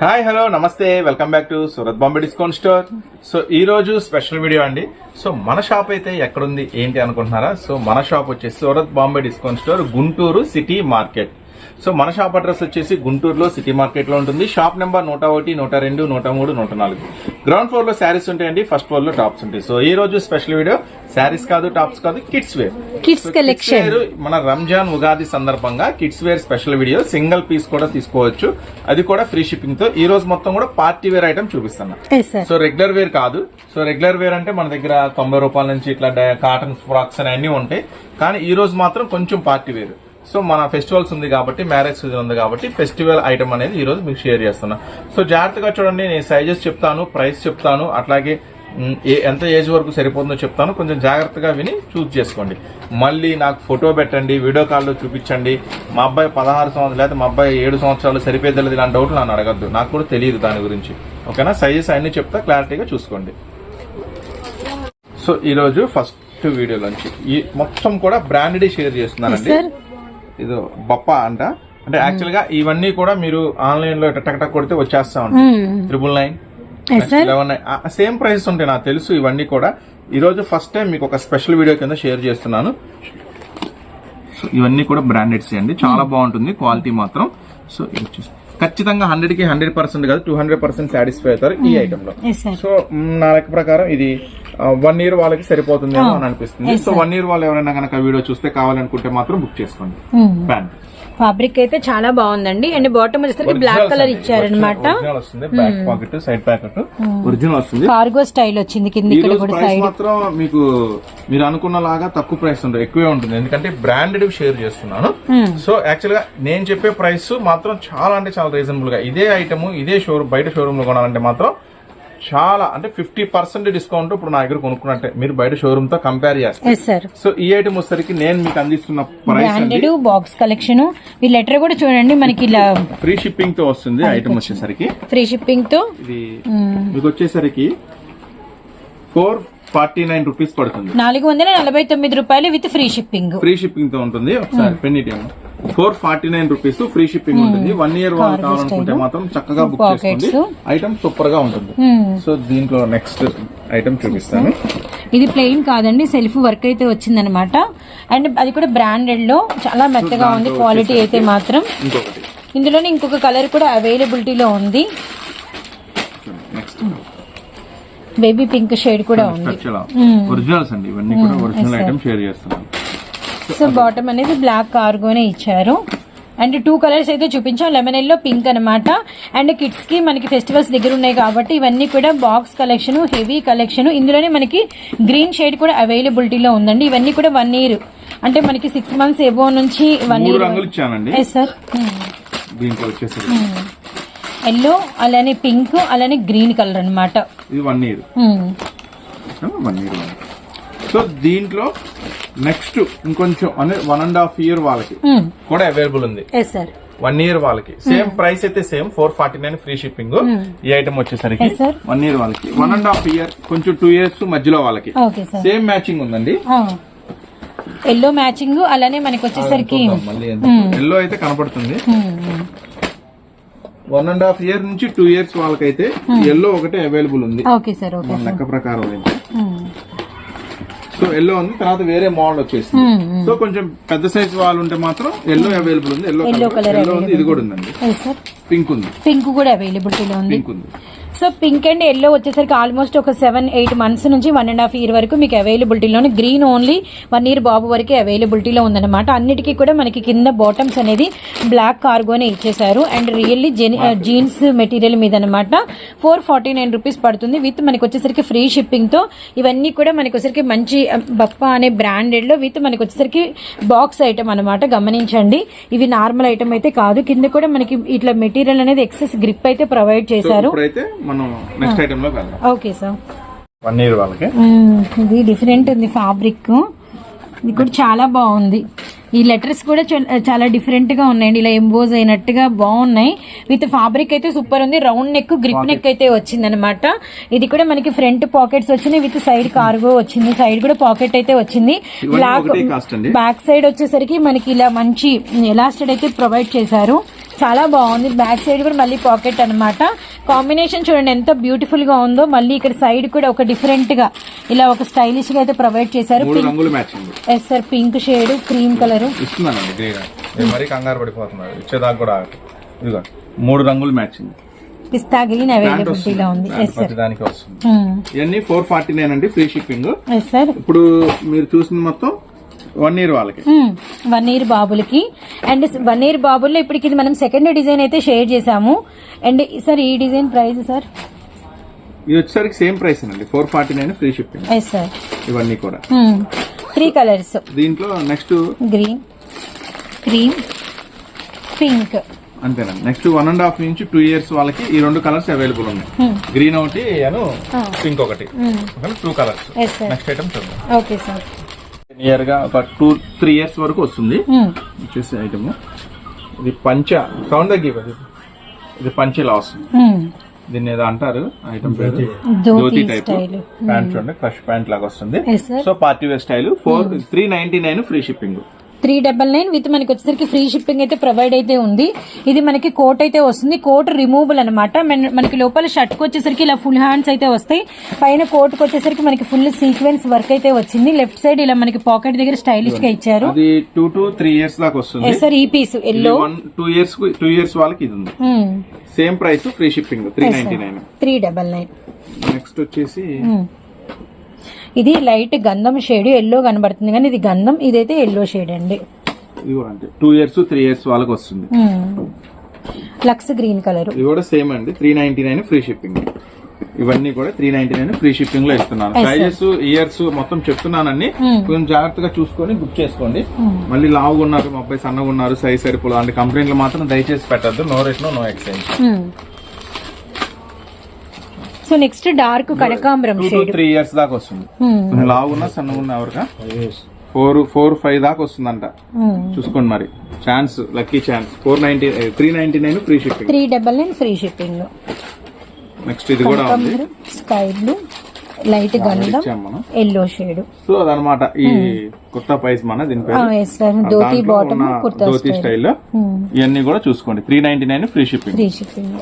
Hi hello namaste. Welcome back to Surat Bombay discount store. So ఈ రోజు special video అండి. So మన shop అయితే ఎక్కడుంది ఏంటి అనుకుంటున్నారా? సో మన షాప్ వచ్చేసి Surat Bombay discount store Guntur city market. So మన షాప్ అడ్రస్ వచ్చేసి గుంటూరులో సిటీ మార్కెట్లో ఉంటుంది. షాప్ నెంబర్ నూట ఒకటి నూట రెండు నూట మూడు నూట నాలుగు. గ్రౌండ్ ఫ్లోర్లో శారీస్ ఉంటాయండి. ఫస్ట్ ఫ్లోర్లో టాప్స్ ఉంటాయి. సో ఈ రోజు స్పెషల్ వీడియో శారీస్ కాదు టాప్స్ కాదు కిడ్స్ వేర్. కిడ్స్ కలెక్షన్ మన రంజాన్ ఉగాది సందర్భంగా kids wear special video single piece కూడా తీసుకోవచ్చు. అది కూడా ఫ్రీ షిప్పింగ్తో ఈ రోజు మొత్తం కూడా పార్టీ వేర్ ఐటమ్ చూపిస్తున్నా. సో రెగ్యులర్ వేర్ కాదు. సో రెగ్యులర్ వేర్ అంటే మన దగ్గర తొంభై రూపాయల నుంచి ఇట్లా కాటన్ ఫ్రాక్స్ అని అన్ని ఉంటాయి. కానీ ఈ రోజు మాత్రం కొంచెం పార్టీ వేర్. సో మన ఫెస్టివల్స్ ఉంది కాబట్టి మ్యారేజ్ సీజన్ ఉంది కాబట్టి ఫెస్టివల్ ఐటమ్ అనేది ఈరోజు మీకు షేర్ చేస్తున్నా. సో జాగ్రత్తగా చూడండి నేను సైజెస్ చెప్తాను ప్రైస్ చెప్తాను అట్లాగే ఏ- ఎంత ఏజ్ వరకు సరిపోతుందో చెప్తాను. కొంచెం జాగ్రత్తగా విని చూస్ చేసుకోండి. మళ్ళీ నాకు ఫోటో పెట్టండి వీడియో కాల్లో చూపించండి. మా అబ్బాయి పదహారు సంవత్సరాలు లేదా మా అబ్బాయి ఏడు సంవత్సరాలు సరిపోయేది ఇలాంటి డౌట్లు నన్ను అడగద్దు. నాకు కూడా తెలియదు దాని గురించి. ఓకేనా? సైజెస్ అన్ని చెప్తా క్లారిటీగా చూసుకోండి. సో ఈరోజు ఫస్ట్ వీడియోలోంచి ఈ మొత్తం కూడా బ్రాండెడ్ షేర్ చేస్తున్నానండి. ఇది బప్ప అంట. అంటే యాక్చువల్గా ఇవన్నీ కూడా మీరు ఆన్లైన్లో టక్ టక్ కొడితే వచ్చేస్తా ఉంటాయి. Triple nine eleven nine same price ఉంటాయి నాకు తెలుసు ఇవన్నీ కూడా. ఈ రోజు ఫస్ట్ టైం మీకు ఒక స్పెషల్ వీడియో కింద షేర్ చేస్తున్నాను. సో ఇవన్నీ కూడా బ్రాండెడ్స్ అండి. చాలా బాగుంటుంది క్వాలిటీ మాత్రం. సో ఇది వచ్చేసి ఖచ్చితంగా హండ్రెడ్కి హండ్రెడ్ పర్సెంట్ కాదు టూ హండ్రెడ్ పర్సెంట్ సాటిస్ఫై అవుతారు ఈ ఐటమ్లో. ఎస్ సార్ సో నా లెక్క ప్రకారం ఇది వన్ ఇయర్ వాళ్ళకి సరిపోతుందేమో అని అనిపిస్తుంది. సో వన్ ఇయర్ వాళ్ళు ఎవరైనా కనుక వీడియో చూస్తే కావాలనుకుంటే మాత్రం బుక్ చేసుకోండి. ప్యాంట్ ఫ్యాబ్రిక్ అయితే చాలా బాగుందండి. అండ్ బాటమ్ వచ్చేసరికి బ్లాక్ కలర్ ఇచ్చారనమాట back pocket side packet original వస్తుంది. కార్గో స్టైల్ వచ్చింది కింద మాత్రం మీకు మీరు అనుకున్న లాగా తక్కువ ప్రైస్ ఉంటుంది ఎక్కువే ఉంటుంది. ఎందుకంటే బ్రాండెడ్ షేర్ చేస్తున్నాను. సో యాక్చువల్గా నేను చెప్పే ప్రైస్ మాత్రం చాలా అంటే చాలా రీజనబుల్గా ఇదే ఐటమ్ ఇదే షోరూమ్ బయట షోరూమ్లో కొనాలంటే మాత్రం చాలా అంటే ఫిఫ్టీ పర్సెంట్ డిస్కౌంట్ ఇప్పుడు నా దగ్గర కొనుక్కున్నట్టే. మీరు బయట షోరూమ్తో కంపేర్ చేస్తారు సో ఈ ఐటమ్ వచ్చేసరికి నేను మీకు అందిస్తున్న ప్రైస్ బాక్స్ కలెక్షన్ ఈ లెటర్ కూడా చూడండి మనకి ఇలా ఫ్రీ షిప్పింగ్తో వస్తుంది ఐటమ్ వచ్చేసరికి. ఫ్రీ షిప్పింగ్తో. ఇది మీకు వచ్చేసరికి ఫోర్ ఫార్టీ నైన్ రూపీస్ పడుతుంది. నాలుగు వందల నలభై తొమ్మిది రూపాయలు విత్ ఫ్రీ షిప్పింగ్ ఫ్రీ షిప్పింగ్తో ఉంటుంది. ఒకసారి పెన్నిటి four forty nine rupees free shipping ఉంటుంది. వన్ ఇయర్ వాళ్ళు కావాలనుకుంటే మాత్రం చక్కగా బుక్ చేసుకోండి. ఐటమ్ సూపర్గా ఉంటుంది. సో దీంట్లో నెక్స్ట్ ఐటమ్ చూపిస్తాను. ఇది ప్లెయిన్ కాదండి సెల్ఫ్ వర్క్ అయితే వచ్చిందనమాట. అండ్ అది కూడా బ్రాండెడ్లో. చాలా మెత్తగా ఉంది క్వాలిటీ అయితే మాత్రం. ఇందులోనే ఇంకొక కలర్ కూడా అవైలబిలిటీలో ఉంది. బేబీ పింక్ షేడ్ కూడా ఉంది. ఒరిజినల్స్ అండి ఇవన్నీ కూడా ఒరిజినల్ ఐటమ్ షేర్ చేస్తున్నాను. సో బాటమ్ అనేది బ్లాక్ కార్గోనే ఇచ్చారు. అండ్ టూ కలర్స్ అయితే చూపించాం. లెమన్ ఎల్లో పింక్ అనమాట అండ్ కిడ్స్కి మనకి ఫెస్టివల్స్ దగ్గర ఉన్నాయి కాబట్టి ఇవన్నీ కూడా బాక్స్ కలెక్షన్ హెవీ కలెక్షన్. ఇందులోనే మనకి గ్రీన్ షేడ్ కూడా అవైలబిలిటీలో ఉందండి. ఇవన్నీ కూడా వన్ ఇయర్. అంటే మనకి సిక్స్ మంత్స్ ఎబో నుంచి వన్ ఇయర్ ఎస్ సార్ దీంట్లో వచ్చేసరికి ఎల్లో అలానే పింక్ అలానే గ్రీన్ కలర్ అనమాట ఇది one year. One year so దీంట్లో నెక్స్ట్ ఇంకొంచెం అనే వన్ అండ్ హాఫ్ ఇయర్ వాళ్ళకి కూడా అవైలబుల్ ఉంది. వన్ ఇయర్ వాళ్ళకి. సేమ్ ప్రైస్ అయితే same four forty nine free shipping ఈ ఐటమ్ వచ్చేసరికి. వన్ ఇయర్ వాళ్ళకి. వన్ అండ్ హాఫ్ ఇయర్ కొంచెం టూ ఇయర్స్ మధ్యలో వాళ్ళకి. సేమ్ మ్యాచింగ్ ఉందండి. ఎల్లో మ్యాచింగ్ అలానే మనకి వచ్చేసరికి ఎల్లో అయితే కనపడుతుంది. వన్ అండ్ హాఫ్ ఇయర్ నుంచి టూ ఇయర్స్ వాళ్ళకైతే ఎల్లో ఒకటే అవైలబుల్ ఉంది. లెక్క ప్రకారం అయితే. సో ఎల్లో ఉంది తర్వాత వేరే మోడల్ వచ్చేసింది. సో కొంచెం పెద్ద సైజ్ వాళ్ళు ఉంటే మాత్రం ఎల్లో అవైలబుల్ ఉంది ఎల్లో colour ఎల్లో ఉంది ఇది కూడా ఉందండి. పింక్ ఉంది. పింక్ కూడా అవైలబిలిటీలో ఉంది. పింక్ ఉంది. సో పింక్ అండ్ ఎల్లో వచ్చేసరికి ఆల్మోస్ట్ ఒక సెవెన్ ఎయిట్ మంత్స్ నుంచి వన్ అండ్ హాఫ్ ఇయర్ వరకు మీకు అవైలబిలిటీలోనే గ్రీన్ ఓన్లీ వన్ ఇయర్ బాబు వరకు అవైలబిలిటీలో ఉందన్నమాట. అన్నిటికీ కూడా మనకి కింద బాటమ్స్ అనేది బ్లాక్ కార్గోనే ఇచ్చేసారు అండ్ రియల్లీ జీన్స్ మెటీరియల్ మీద అనమాట ఫోర్ ఫార్టీ నైన్ రూపీస్ పడుతుంది. విత్ మనకి వచ్చేసరికి ఫ్రీ షిప్పింగ్తో ఇవన్నీ కూడా మనకి వచ్చేసరికి మంచి అ, బప్ప అనే బ్రాండెడ్లో విత్ మనకి వచ్చేసరికి బాక్స్ ఐటమ్ అనమాట గమనించండి. ఇవి నార్మల్ ఐటమ్ అయితే కాదు. కింద కూడా మనకి ఇట్లా మెటీరియల్ అనేది ఎక్సెస్ గ్రిప్ అయితే ప్రొవైడ్ చేశారు. మనం నెక్స్ట్ ఐటమ్లోకి వెళ్దాం. Okay sir. వన్ ఇయర్ వాళ్ళకి. ఇది డిఫరెంట్ ఉంది ఫ్యాబ్రిక్ ఇది కూడా చాలా బాగుంది. ఈ లెటర్స్ కూడా చా- చాలా డిఫరెంట్గా ఉన్నాయండి. ఇలా ఎంబోజ్ అయినట్టుగా బాగున్నాయి. విత్ ఫ్యాబ్రిక్ అయితే సూపర్ ఉంది. రౌండ్ నెక్ గ్రిప్ నెక్ అయితే వచ్చింది అనమాట ఇది కూడా మనకి ఫ్రంట్ పాకెట్స్ వచ్చినాయి. విత్ సైడ్ కార్గో వచ్చింది. సైడ్ కూడా పాకెట్ అయితే వచ్చింది. బ్లాక్ బ్యాక్ సైడ్ వచ్చేసరికి మనకి ఇలా మంచి ఎలాస్టెడ్ అయితే ప్రొవైడ్ చేశారు. చాలా బాగుంది. బ్యాక్ సైడ్ కూడా మళ్ళీ పాకెట్ అన్నమాట. కాంబినేషన్ చూడండి ఎంత బ్యూటిఫుల్గా ఉందో. మళ్ళీ ఇక్కడ సైడ్ కూడా ఒక డిఫరెంట్గా ఇలా ఒక స్టైలిష్గా అయితే ప్రొవైడ్ చేశారు. Yes sir pink shade cream colour మరీ కంగారు పడిపోతున్నారు. ఇచ్చేదాకా కూడా మూడు రంగులు మ్యాచింగ్ పిస్తా గ్రీన్ అవైలబిలిటీలో ఉంది. వస్తుంది. ఇవన్నీ ఫోర్ ఫార్టీ నైన్ అండి ఫ్రీ షిప్పింగ్ ఎస్ సార్ ఇప్పుడు మీరు చూసిన మొత్తం వన్ ఇయర్ వాళ్ళకి. వన్ ఇయర్ బాబులకి. అండ్ వన్ ఇయర్ బాబుల్లో ఇప్పటికి మనం సెకండ్ డిజైన్ అయితే షేర్ చేసాము అండ్ సార్ ఈ డిజైన్ ప్రైస్ సార్? ఇది వచ్చేసరికి సేమ్ ప్రైస్ అండి. Four forty nine free shipping ఇవన్నీ కూడా. త్రీ కలర్స్ దీంట్లో నెక్స్ట్ గ్రీన్ క్రీమ్ పింక్ అంతేనండి. నెక్స్ట్ వన్ అండ్ హాఫ్ నుంచి టూ ఇయర్స్ వాళ్ళకి ఈ రెండు కలర్స్ అవైలబుల్ ఉన్నాయి. గ్రీన్ ఒకటి అను పింక్ ఒకటి. టూ కలర్స్ నెక్స్ట్ ఐటమ్ చూద్దాం. ఓకే సార్ నియర్గా ఒక టూ త్రీ ఇయర్స్ వరకు వస్తుంది. వచ్చేసి ఐటమ్ ఇది పంచ సౌండ్ తగ్గి ఇది ఇది పంచ ఇలా వస్తుంది దీన్ని ఏదో అంటారు? ఐటమ్ పేరు? ధోతి. ధోతి టైప్ ప్యాంట్ చూడండి క్రష్ ప్యాంట్ లాగా వస్తుంది. So party wear style four three ninety nine free shipping three double nine with మనకి వచ్చేసరికి ఫ్రీ షిప్పింగ్ అయితే ప్రొవైడ్ అయితే ఉంది. ఇది మనకి కోట్ అయితే వస్తుంది. కోట్ రిమూవబుల్ అనమాట మనకి లోపల షర్ట్కి వచ్చేసరికి ఇలా ఫుల్ హ్యాండ్స్ అయితే వస్తాయి. పైన కోట్కి వచ్చేసరికి మనకి ఫుల్ సీక్వెన్స్ వర్క్ అయితే వచ్చింది. లెఫ్ట్ సైడ్ ఇలా మనకి పాకెట్ దగ్గర స్టైలిష్గా ఇచ్చారు. టూ టు త్రీ ఇయర్స్ దాకా వస్తుంది. సార్ ఈ piece yellow two years two years వాళ్ళకి ఇది ఉంది. Same price free shipping three ninety nine three double nine next వచ్చేసి ఇది లైట్ గంధం షేడ్ ఎల్లో కనబడుతుంది. కానీ ఇది గంధం ఇదైతే ఎల్లో షేడ్ అండి. అంటే టూ ఇయర్స్ త్రీ ఇయర్స్ వాళ్ళకి వస్తుంది. లక్స్ గ్రీన్ కలర్ ఇది కూడా సేమ్ అండి. Three ninety nine free shipping ఇవన్నీ కూడా త్రీ నైన్టీ నైన్ ఫ్రీ షిప్పింగ్లో ఇస్తున్నాను. సైజెస్ ఇయర్స్ మొత్తం చెప్తున్నానని కొంచెం జాగ్రత్తగా చూసుకొని బుక్ చేసుకోండి. మళ్ళీ లావుగా ఉన్నారు మా అబ్బాయి సన్నగా ఉన్నారు సైజ్ సరిపోదు అలాంటి కంప్లైంట్లు మాత్రం దయచేసి పెట్టద్దు. No ration no exchange so next dark కనకాంబరం షేడ్ త్రీ ఇయర్స్ దాకా వస్తుంది. కొంచెం లావుగా ఉన్నా సన్నగా ఉన్నా ఎవరికా ఫోర్ ఫోర్ ఫైవ్ దాకా వస్తుందంట. చూసుకోండి మరి. Chance lucky chance four ninety three ninety nine free shipping three double nine free shipping next ఇది కూడా స్కై బ్లూ లైట్ గంధం ఎల్లో షేడ్ సో అదనమాట ఈ కుర్తా పైస్ మన దీని పేరు. ఎస్ సార్ ధోతి దాంట్లో బాటమ్ ఉన్న కుర్తా ధోతి స్టైల్ ఇవన్నీ కూడా చూసుకోండి. Three ninety nine free shipping free shipping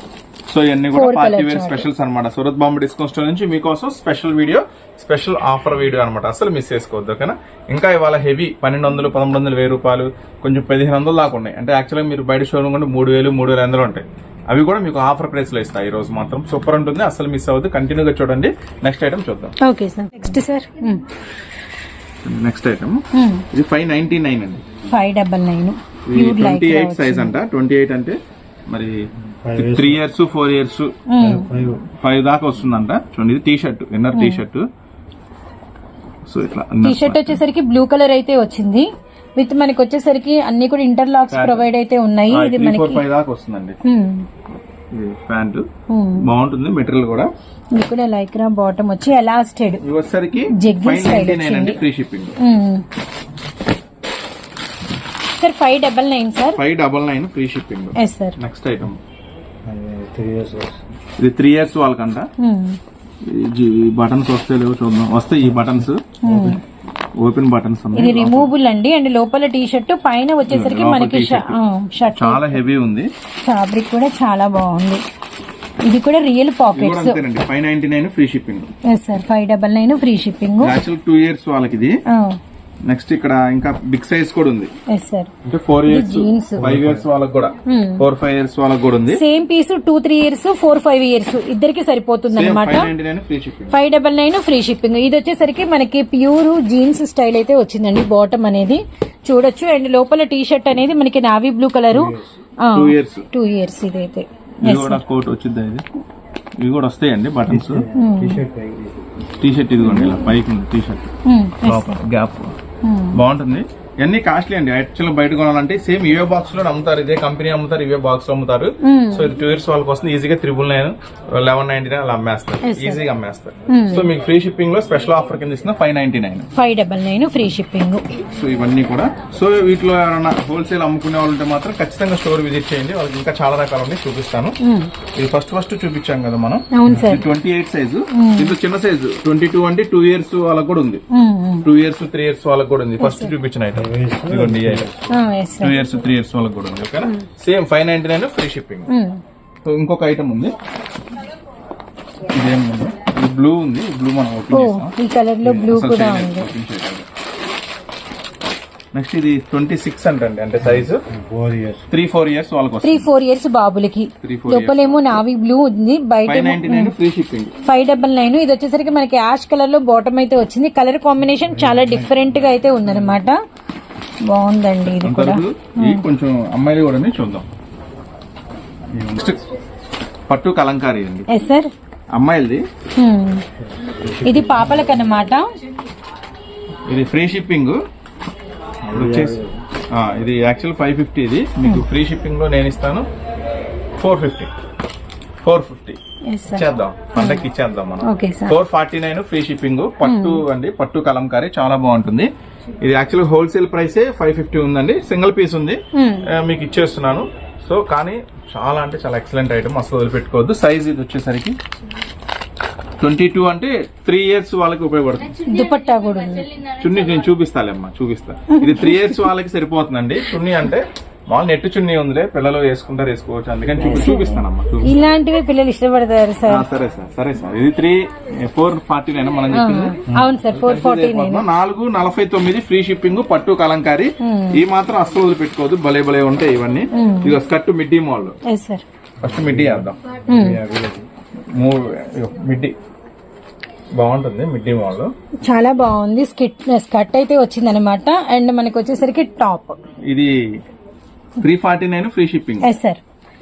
so ఇవన్నీ కూడా పార్టీ వేర్. స్పెషల్స్ అనమాట సూరత్ బాంబే డిస్కౌంట్ స్టోర్ నుంచి మీకోసం special video special offer video అనమాట అసలు మిస్ చేసుకోవద్దు ఓకేనా? ఇంకా ఇవాళ హెవీ పన్నెండు వందలు పదమూడు వందలు వెయ్యి రూపాయలు కొంచెం పదిహేను వందలు దాకా ఉన్నాయి. అంటే యాక్చువల్గా మీరు బయట షోరూమ్ కొంటే మూడు వేలు మూడు వేల వందలు ఉంటాయి. అవి కూడా మీకు ఆఫర్ ప్రైస్లో ఇస్తాయి ఈ రోజు మాత్రం. సూపర్ ఉంటుంది అసలు మిస్ అవ్వద్దు. కంటిన్యూగా చూడండి. నెక్స్ట్ ఐటమ్ చూద్దాం. Okay sir. Next sir. Next item ఇది ఫైవ్ నైన్టీ నైన్ అండి five double nine twenty eight size అంట. ట్వంటీ ఎయిట్ అంటే మరి three years four years five దాకా వస్తుందంట. చూడండి ఇది T shirt inner T shirt so ఇట్లా టీ షర్ట్ వచ్చేసరికి బ్లూ కలర్ అయితే వచ్చింది. విత్ మనకి వచ్చేసరికి అన్ని కూడా ఇంటర్లాక్స్ ప్రొవైడ్ అయితే ఉన్నాయి. ఇది మనకి ఫైవ్ దాకా వస్తుందండి. Hmm. Pant Hmm. బాగుంటుంది మెటీరియల్ కూడా. ఇది కూడా లైక్రా బాటమ్ వచ్చి ఎలాస్టెడ్ వచ్చేసరికి నైన్ అండి. Free shipping sir five double nine sir five double nine free shipping yes sir next item ఇది త్రీ ఇయర్స్ వాళ్ళకంట. ఈ బటన్స్ వస్తే లేవు చూద్దాం. వస్తాయి ఈ బటన్స్ ఓపెన్ బటన్స్ ఇది రిమూవబుల్ అండి. అండ్ లోపల టీ షర్ట్ పైన వచ్చేసరికి మనకి. షర్ట్ చాలా హెవీ ఉంది. ఫ్యాబ్రిక్ కూడా చాలా బాగుంది. ఇది కూడా real pockets five ninety nine free shipping yes sir five double nine free shipping actual two years వాళ్ళకి ఇది నెక్స్ట్ ఇక్కడ ఇంకా బిగ్ సైజ్ కూడా ఉంది. ఎస్ సార్ అంటే ఫోర్ ఇయర్స్. ఫైవ్ ఇయర్స్ వాళ్ళకి కూడా. ఫోర్ ఫైవ్ ఇయర్స్ వాళ్ళకి కూడా ఉంది. Same piece two three years four five years ఇద్దరికి సరిపోతుంది అనమాట five double nine free shipping ఇది వచ్చేసరికి మనకి ప్యూర్ జీన్స్ స్టైల్ అయితే వచ్చిందండి బాటమ్ అనేది. చూడొచ్చు. అండ్ లోపల టీ షర్ట్ అనేది మనకి navy blue colour two years two years ఇదైతే. కోట్ వచ్చింది ఇది? ఇవి కూడా వస్తాయండి బటన్స్ టీ షర్ట్ ఇదిగోండి ఇలా పైకి ఉంది టీ షర్ట్ గ్యాప్ బాగుంటుంది. ఇవన్నీ కాస్ట్లీ అండి. యాక్చువల్ బయట కొనాలంటే సేమ్ ఇవే బాక్స్లో అమ్ముతారు. ఇదే కంపెనీ అమ్ముతారు ఇవే బాక్స్లో అమ్ముతారు. సో ఇది టూ ఇయర్స్ వాళ్ళకి వస్తుంది ఈజీగా triple nine eleven ninety nine అలా అమ్మేస్తారు. ఈజీగా అమ్మేస్తారు. సో మీకు ఫ్రీ షిప్పింగ్లో స్పెషల్ ఆఫర్ కింద ఇస్తున్న five ninety nine five double nine free shipping so ఇవన్నీ కూడా. సో వీటిలో ఎవరైనా హోల్సేల్ అమ్ముకునే వాళ్ళు ఉంటే మాత్రం ఖచ్చితంగా స్టోర్ విజిట్ చేయండి. వాళ్ళకి ఇంకా చాలా రకాలు ఉన్నాయి చూపిస్తాను. ఇది ఫస్ట్ ఫస్ట్ చూపించాం కదా మనం. ట్వంటీ ఎయిట్ సైజు ఇది చిన్న సైజు ట్వంటీ టూ అంటే టూ ఇయర్స్ వాళ్ళకి కూడా ఉంది. టూ ఇయర్స్ త్రీ ఇయర్స్ వాళ్ళకి కూడా ఉంది. ఫస్ట్ చూపించిన item two years three years వాళ్ళకి కూడా ఉంది ఓకేనా? Same five ninety nine free shipping so ఇంకొక ఐటమ్ ఉంది. ఇదేం ఉంది? ఇది బ్లూ ఉంది. బ్లూ మనం ఓపెన్ ఈ కలర్లో బ్లూ కూడా ఉంది. నెక్స్ట్ ఇది ట్వంటీ సిక్స్ అంటండి అంటే size four years three four years వాళ్ళకి త్రీ ఫోర్ ఇయర్స్ బాబులకి. లోపలేమో నావీ బ్లూ ఉంది బయట free shipping five double nine ఇది వచ్చేసరికి మనకి యాష్ కలర్లో బాటమ్ అయితే వచ్చింది. కలర్ కాంబినేషన్ చాలా డిఫరెంట్గా అయితే ఉందన్నమాట. బాగుందండి ఇది కూడా. ఇది కొంచెం అమ్మాయిలు కూడా చూద్దాం. పట్టు కలంకారీ అండి. Yes sir? అమ్మాయిలది. ఇది పాపలకు అన్నమాట. ఇది ఫ్రీ షిప్పింగ్. ఇది యాక్చువల్. ఫైవ్ ఫిఫ్టీ ఇది. మీకు ఫ్రీ షిప్పింగ్లో నేను ఇస్తాను. Four fifty. Four fifty. Yes sir ఇచ్చేద్దాం. పండక్కి ఇచ్చేద్దాం మనం. Four forty nine free shipping పట్టు అండి. పట్టు కలంకారీ చాలా బాగుంటుంది. ఇది యాక్చువల్ హోల్సేల్ ప్రైసే ఫైవ్ ఫిఫ్టీ ఉందండి. సింగిల్ పీస్ ఉంది. ఆ, మీకు ఇచ్చేస్తున్నాను. సో కానీ చాలా అంటే చాలా ఎక్సలెంట్ ఐటమ్ అసలు వదిలిపెట్టుకోవద్దు. సైజ్ ఇది వచ్చేసరికి ట్వంటీ టూ అంటే త్రీ ఇయర్స్ వాళ్ళకి ఉపయోగపడుతుంది. దుపట్టా కూడా ఉంది. చున్నీ నేను చూపిస్తాలేమ్మా చూపిస్తా. ఇది త్రీ ఇయర్స్ వాళ్ళకి సరిపోతుందండి. చున్నీ అంటే మామూలు నెట్ చున్నీ ఉందిలే పిల్లలు వేసుకుంటారు వేసుకోవచ్చు. అందుకని చూపి చూపిస్తానమ్మా చూపి ఇలాంటివి పిల్లలు ఇష్టపడతారు ఆ, సార్ సరే సార్ సరే. సార్ ఇది త్రీ ఫోర్ ఫార్టీ నైన్ మనం చెప్పింది. అవును సార్ ఫోర్ ఫార్టీ నైన్ నాలుగు నలభై తొమ్మిది ఫ్రీ షిప్పింగ్ పట్టు కలంకారీ. ఈ మాత్రం అస్సలు వదిలిపెట్టుకోవద్దు భలే భలే ఉంటాయి ఇవన్నీ. ఇది skirt midi mall. Yes sir. First midi వేద్దాం. ఇగో మిడ్డీ బాగుంటుంది మిడ్డీ మాల్. చాలా బాగుంది. స్కిట్ స్కర్ట్ అయితే వచ్చింది అనమాట అండ్ మనకి వచ్చేసరికి టాప్. ఇది three forty nine free shipping. Yes sir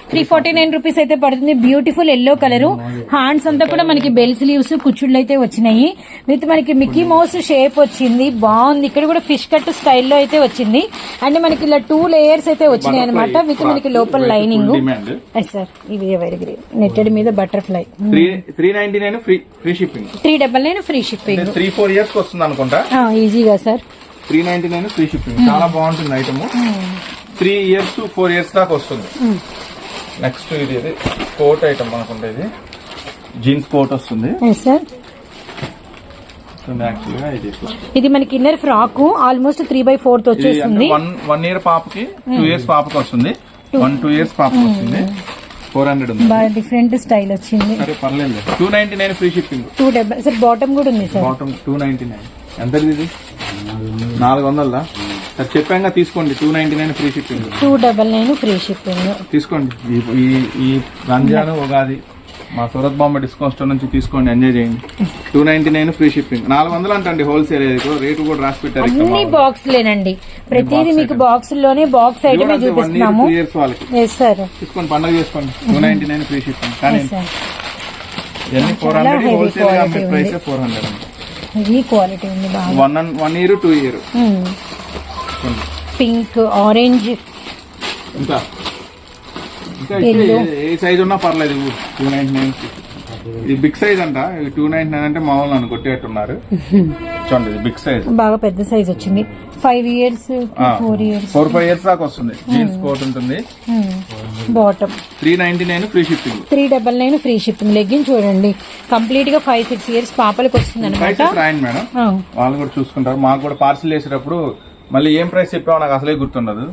three forty nine rupees అయితే పడుతుంది. బ్యూటిఫుల్ ఎల్లో కలర్ హ్యాండ్స్ అంతా కూడా మనకి బెల్ స్లీవ్స్ కుచ్చుళ్ళు అయితే వచ్చినాయి. విత్ మనకి మిక్కీ మౌస్ షేప్ వచ్చింది. బాగుంది. ఇక్కడ కూడా ఫిష్ కట్ స్టైల్లో అయితే వచ్చింది. అండ్ మనకి ఇలా టూ లేయర్స్ అయితే వచ్చినాయి అనమాట విత్ మనకి లోపల లైనింగ్ సార్ ఇవి ఎవరి నెట్టెడ్ మీద butterfly three ninety nine free free shipping three double nine free shipping three four years వస్తుంది అనుకుంటా? ఈజీగా sir three ninety nine free shipping చాలా బాగుంటుంది item three years four years దాకా వస్తుంది. నెక్స్ట్ ఇది ఇది కోట్ ఐటమ్ అనుకుంటా ఇది. జీన్స్ కోట్ వస్తుంది. ఇది మనకి inner frock almost three by fourth వచ్చేస్తుంది. వన్ వన్ ఇయర్ పాపకి టూ ఇయర్స్ పాపకి వస్తుంది. వన్ టూ ఇయర్స్ పాపకి వస్తుంది. ఫోర్ హండ్రెడ్ ఉంది. బాగా డిఫరెంట్ స్టైల్ వచ్చింది. పర్లేదు two ninety nine free shipping two double sir bottom కూడా ఉంది sir bottom two ninety nine ఎంత ఇది? నాలుగు వందలదా సరే చెప్పాక తీసుకోండి two ninety nine free shipping two double nine free shipping తీసుకోండి. ఈ- ఈ ఈ రంజాన్ ఉగాది మా సూరత్ బాంబే డిస్కౌంట్ స్టోర్ నుంచి తీసుకోండి ఎంజాయ్ చేయండి. Two ninety nine free shipping నాలుగు వందలు అంటండి హోల్సేల్ రేటు కూడా రాసి పెట్టారు ఇక్కడ అన్ని బాక్స్ లేనండి ప్రతిదీ మీకు బాక్స్లోనే బాక్స్ ఐటమే చూపిస్తున్నాము. ఇయర్స్ వాళ్ళకి. ఎస్ సార్ తీసుకోండి పండుగ చేసుకోండి. Two ninety nine free shipping కానీ ఎస్ సార్ ఇవన్నీ ఫోర్ చాలా హండ్రెడ్ heavy హోల్సేల్గా quality అమ్మే ప్రైస్ ఫోర్ హండ్రెడ్ ఇది క్వాలిటీ ఉంది బాగా. One one year two year pink orange. ఇంకా ఏ- సైజ్ ఉన్నా పర్లేదు టూ నైన్టీ నైన్ ఇది బిగ్ సైజ్ అంట. టూ నైన్టీ నైన్ అంటే మామూలు నన్ను కొట్టేట్టున్నారు. చూడండి ఇది బిగ్ సైజ్ బాగా పెద్ద సైజ్ వచ్చింది. Five years four years four five years దాకా వస్తుంది. జీన్స్ కోట్ ఉంటుంది. Bottom three ninety nine free shipping three double nine free shipping legging చూడండి. కంప్లీట్గా ఫైవ్ సిక్స్ ఇయర్స్ పాపలకు వస్తుంది అనమాట రాయండి మేడం వాళ్ళు కూడా చూసుకుంటారు. మాకు కూడా పార్సిల్ చేసేటప్పుడు మళ్ళీ ఏం ప్రైస్ చెప్పామో నాకు అసలే గుర్తుండదు.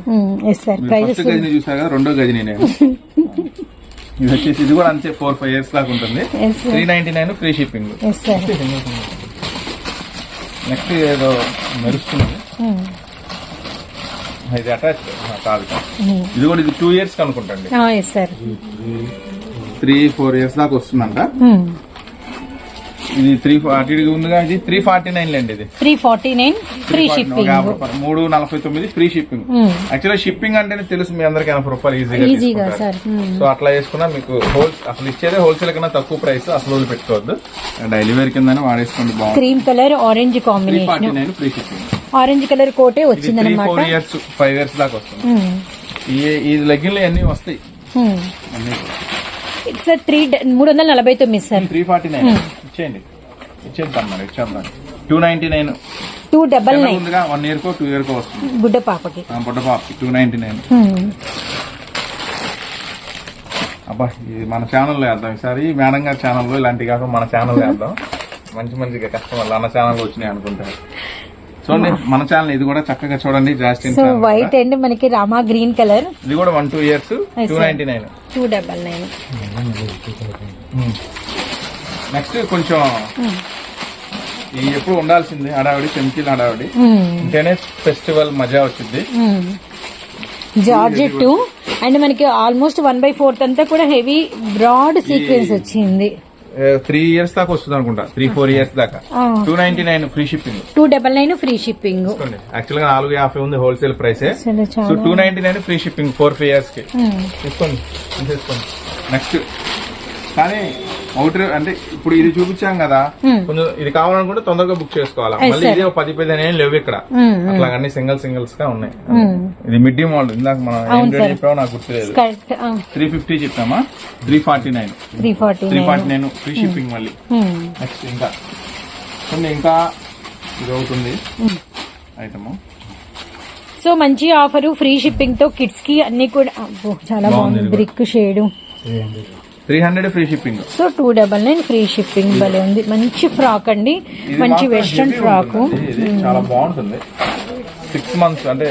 ఫస్ట్ గదిని చూసారు కదా రెండో గదిని నేను. ఇది వచ్చేసి ఇది కూడా అంతే ఫోర్ ఫైవ్ ఇయర్స్ దాకా ఉంటుంది. Three ninety nine free shipping next ఏదో మెరుస్తుంది. ఇది అటాచ్ కాదు. ఇది కూడా ఇది టూ ఇయర్స్ అనుకుంటండి త్రీ ఫోర్ ఇయర్స్ దాకా వస్తుందంట. ఇది త్రీ అటు ఇటుగా ఉందిగా ఇది త్రీ ఫార్టీ నైన్ లేండి ఇది. Three forty nine free shipping. మూడు నలభై తొమ్మిది ఫ్రీ షిప్పింగ్ యాక్చువల్గా షిప్పింగ్ అంటేనే తెలుసు మీ అందరికి ఎనభై రూపాయలు ఈజీగా ఈజీగా తీసుకుంటారు. సార్ సో అట్లా చేసుకున్నా మీకు హోల్ అసలు ఇచ్చేదే హోల్సేల్ కన్నా తక్కువ ప్రైస్ అసలు వదిలి పెట్టుకోవద్దు. డైలీ వేర్ కింద వాడేసుకోండి బాగుంది cream colour orange combination forty free shipping orange colour కోటే వచ్చింది అనమాట ఫోర్ ఇయర్స్ ఫైవ్ ఇయర్స్ దాకా వస్తుంది. ఈ ఈ లెగ్గిన్లు అన్ని వస్తాయి. అన్ని. సార్ త్రీ మూడు వందల నలభై తొమ్మిది సార్ త్రీ ఫార్టీ నైన్ ఇచ్చేయండి. ఇచ్చేద్దాం మరి ఇచ్చేద్దాం. Two ninety nine two double nine ముందుగా వన్ ఇయర్ కో టూ ఇయర్ కో వస్తుంది. గుడ్డ పాపకి. బుడ్డ పాపకి టూ నైన్టీ నైన్ అబ్బా ఇది మన ఛానల్లో వేద్దాం. ఈసారి మేడం గారి ఛానల్లో ఇలాంటి కాకుండా మన ఛానల్ వేద్దాం. మంచి మంచిగా కస్టమర్లు అన్న ఛానల్ వచ్చినాయి అనుకుంటారు. చూడండి మన ఛానల్ ఇది కూడా చక్కగా చూడండి జాస్టిన్ సో వైట్ అండ్ మనకి రామా గ్రీన్ కలర్. ఇది కూడా one two years two. Ninety nine two double nine next కొంచెం ఈ ఎప్పుడు ఉండాల్సింది హడావిడి చెంకీలు హడావిడి. ఇంటేనే ఫెస్టివల్ మజా వచ్చింది జార్జెట్ టూ అండ్ మనకి ఆల్మోస్ట్ వన్ బై ఫోర్త్ అంతా కూడా హెవీ బ్రాడ్ సీక్వెన్స్ వచ్చింది. త్రీ ఇయర్స్ దాకా వస్తుంది అనుకుంటా. త్రీ ఫోర్ ఇయర్స్ దాకా. Two ninety nine free shipping two double nine free shipping యాక్చువల్గా నాలుగు యాభై ఉంది wholesale price so two ninety nine free shipping four five ఇయర్స్కి. Hmm. తీసుకోండి. తీసుకోండి. నెక్స్ట్ కానీ ఒకటి అంటే ఇప్పుడు ఇది చూపించాం కదా. కొంచెం ఇది కావాలనుకుంటే తొందరగా బుక్ చేసుకోవాలా. మళ్ళీ. ఇదే ఒక పది పదిహేను ఏం లేవు ఇక్కడ. అట్లా అన్ని సింగిల్ సింగిల్స్గా ఉన్నాయి. ఇది మిడ్డీ మోడల్. ఇందాక మనం. చెప్పామో నాకు గుర్తులేదు. Correct three fifty చెప్పామా? Three forty nine. Three forty three nine forty nine free shipping మళ్ళీ. నెక్స్ట్ ఇంకా. కొన్ని ఇంకా ఇది అవుతుంది ఐటమ్. సో మంచి ఆఫర్ ఫ్రీ షిప్పింగ్తో కిడ్స్కి అన్ని కూడా అబ్బో, చాలా బాగుంది. Brick shade. Three hundred free shipping. So two double nine free shipping భలే ఉంది. మంచి ఫ్రాక్ అండి. మంచి వెస్ట్రన్ ఫ్రాక్. చాలా బాగుంటుంది. సిక్స్ మంత్స్ అంటే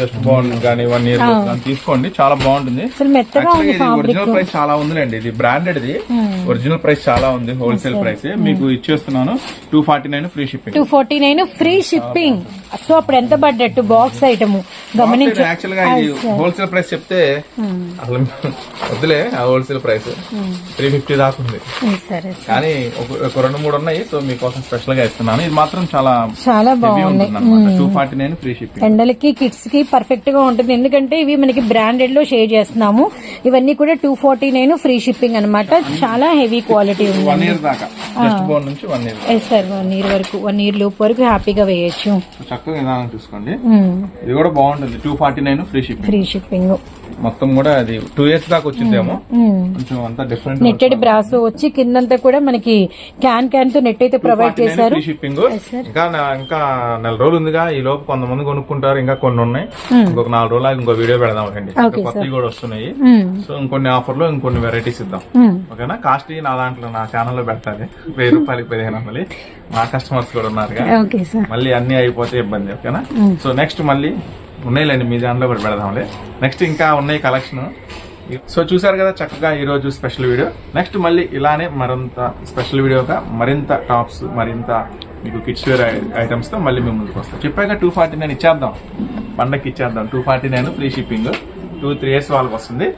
జస్ట్ బాగుంది కానీ వన్ ఇయర్ తీసుకోండి. చాలా బాగుంటుంది. ఒరిజినల్ ప్రైస్ చాలా ఉందిలేండి. ఇది బ్రాండెడ్ ఇది ఒరిజినల్ ప్రైస్ చాలా ఉంది హోల్సేల్ ప్రైస్. మీకు ఇచ్చేస్తున్నాను. Two forty nine free shipping two forty nine free shipping so అప్పుడు ఎంత పడ్డట్టు బాక్స్ ఐటమ్ గమనించ. యాక్చువల్గా ఇది హోల్సేల్ ప్రైస్ చెప్తే అసలు వద్దులే ఆ హోల్సేల్ ప్రైస్ త్రీ ఫిఫ్టీ దాకా ఉంది. కానీ ఒక- రెండు మూడు ఉన్నాయి. సో మీకోసం స్పెషల్గా ఇస్తున్నాను. ఇది మాత్రం చాలా చాలా బాగుంది. Two forty nine free shipping ఎండలకి కిడ్స్ కి పర్ఫెక్ట్గా ఉంటుంది. ఎందుకంటే ఇవి మనకి బ్రాండెడ్లో షేర్ చేస్తున్నాము. ఇవన్నీ కూడా two forty nine free shipping అన్నమాట. చాలా హెవీ క్వాలిటీ ఉంది ఎస్ సార్ వన్ ఇయర్ వరకు వన్ ఇయర్ లోపు వరకు హ్యాపీగా వేయచ్చు. చక్కగా తీసుకోండి ఇది కూడా బాగుంటుంది. Two forty nine free shipping free shipping మొత్తం కూడా అది టూ ఇయర్స్ దాకా వచ్చిందేమో. కొంచెం అంతా డిఫరెంట్ నెట్టెడ్ బ్రాసో వచ్చి కిందంతా కూడా మనకి క్యాన్ క్యాన్తో నెట్ అయితే ప్రొవైడ్ చేశారు. షిప్పింగ్ ఇంకా ఇంకా నెల రోజులు ఉందిగా. ఈ లోపు కొంతమంది కొనుక్కుంటారు. ఇంకా కొన్ని ఉన్నాయి. ఇంకొక నాలుగు రోజులు ఇంకో వీడియో పెడదాం అండి కొత్తవి కూడా వస్తున్నాయి. సో ఇంకొన్ని ఆఫర్లు ఇంకొన్ని వెరైటీస్ ఇద్దాం. ఓకేనా? కాస్ట్ నా దాంట్లో నా ఛానల్లో పెట్టాలి. వెయ్యి రూపాయలకి పదిహేను వందలు మా కస్టమర్స్ కూడా సార్ మళ్ళీ అన్ని అయిపోతే ఇబ్బంది. ఓకేనా? సో నెక్స్ట్ మళ్ళీ ఉన్నాయిలేండి మీ దాంట్లో కూడా పెడదాంలే. నెక్స్ట్ ఇంకా ఉన్నాయి కలెక్షన్ సో చూసారు కదా చక్కగా ఈరోజు స్పెషల్ వీడియో నెక్స్ట్ మళ్ళీ ఇలానే మరింత స్పెషల్ వీడియోగా మరింత టాప్స్ మరింత మీకు కిడ్స్ వేర్ ఐటమ్స్తో మళ్ళీ మేము ముందుకు వస్తాం. చెప్పాక టూ ఫార్టీ నైన్ ఇచ్చేద్దాం. పండగకి ఇచ్చేద్దాం. Two forty nine free shipping two three years వాళ్ళకి వస్తుంది.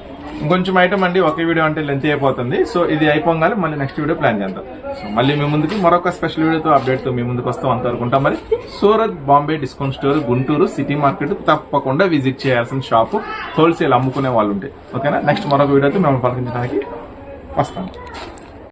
ఇంకొంచెం ఐటమ్ అండి ఒకే వీడియో అంటే లెంత్ అయిపోతుంది. సో ఇది అయిపోగానే మళ్ళీ నెక్స్ట్ వీడియో ప్లాన్ చేద్దాం. సో మళ్ళీ మీ ముందుకి మరొక స్పెషల్ వీడియోతో అప్డేట్తో మీ ముందుకు వస్తాం అంతవరకుంటాం మరి. Surat Bombay discount store Guntur city market తప్పకుండా విజిట్ చేయాల్సిన షాపు హోల్సేల్ అమ్ముకునే వాళ్ళు ఉంటే ఓకేనా నెక్స్ట్ మరొక వీడియోతో మేము పలకించడానికి వస్తాం